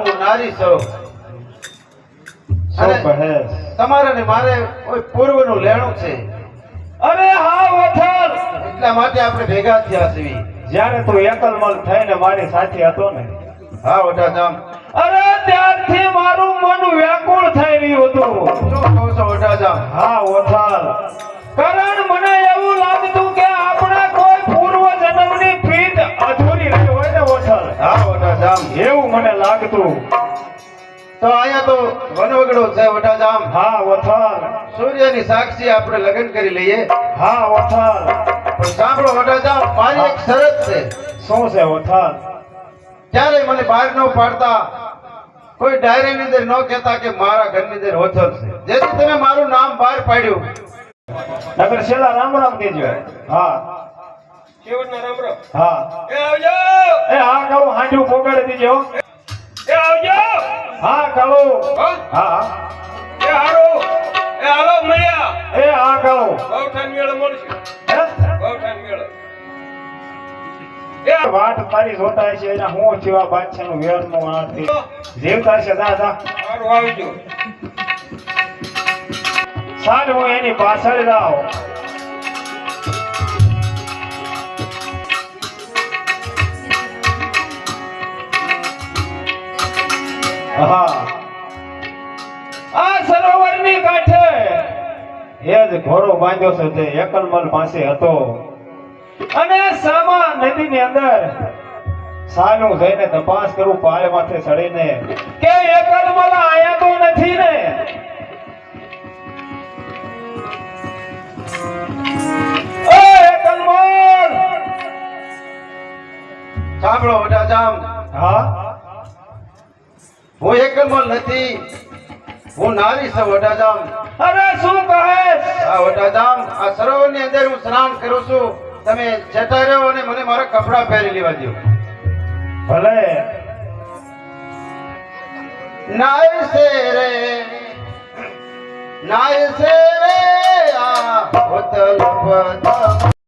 નારી સૌ તમારે ને મારે કોઈ પૂર્વનું લેણું છે? અરે હા વથલ એટલા માટે આપણે ભેગા થયા છીએ. જ્યારે તું એકલમલ થઈને મારી સાથે હતો ને. હા વટાજામ અરે ત્યારથી મારું મન વ્યાકુળ થઈ રહ્યું હતું. શું કહો છો વટાજામ હા વથલ કારણ મને એવું લાગતું કે આપણે કોઈ પૂર્વ જન્મની ફીટ અધૂરી રહી હોય ને વથલ હા એવું મને લાગતું. તો અહીંયા તો વનવગડો છે વટાજામ. હા વથાર. સૂર્યની સાક્ષી આપણે લગ્ન કરી લઈએ. હા વથાર. પણ સાંભળો વટાજામ મારી એક શરત છે. શું છે વથાર? ક્યારે મને બહાર ન પાડતા. કોઈ ડાયરીની અંદર ન કહેતા કે મારા ઘરની અંદર હોથલ છે. જેથી તમે મારું નામ બહાર પાડ્યું. નગર છેલ્લા રામ રામ કહેજો હા. કેવડના રામ રામ. હા. એ આવજો! એ હા કહું હાંડ્યું પોગાડી દીજો. હા કાળુ. હો? એ હારું. એ હાલો મળ્યા. એ હા કાળુ. ગૌઠાન મેળે મળશું. હે? ગૌઠાન વાટ તારી જોતા છે એના હું બાદશાહનું વેરનું આથી જીવતા છે દાદા હારું આવજો. સાલ હું એની પાછળ જાઉં આ સરોવરની કાંઠે એ જ ઘોડો બાંધ્યો છે તે એકલમલ પાસે હતો. અને સામા નદીની અંદર સાનું જઈને તપાસ કરું પાળે માથે ચડીને કે એકલમલ આયા તો નથી ને? સાંભળો એકલમલ! જામ હા? હું એકલમાં નથી હું નારી છું વટાજામ અરે શું કહે આ વટાજામ આ સરોવરની અંદર હું સ્નાન કરું છું. તમે જતા રહો અને મને મારા કપડાં પહેરી લેવા દો ભલે. નાય સે રે નાય સે રે આ હોતલ પર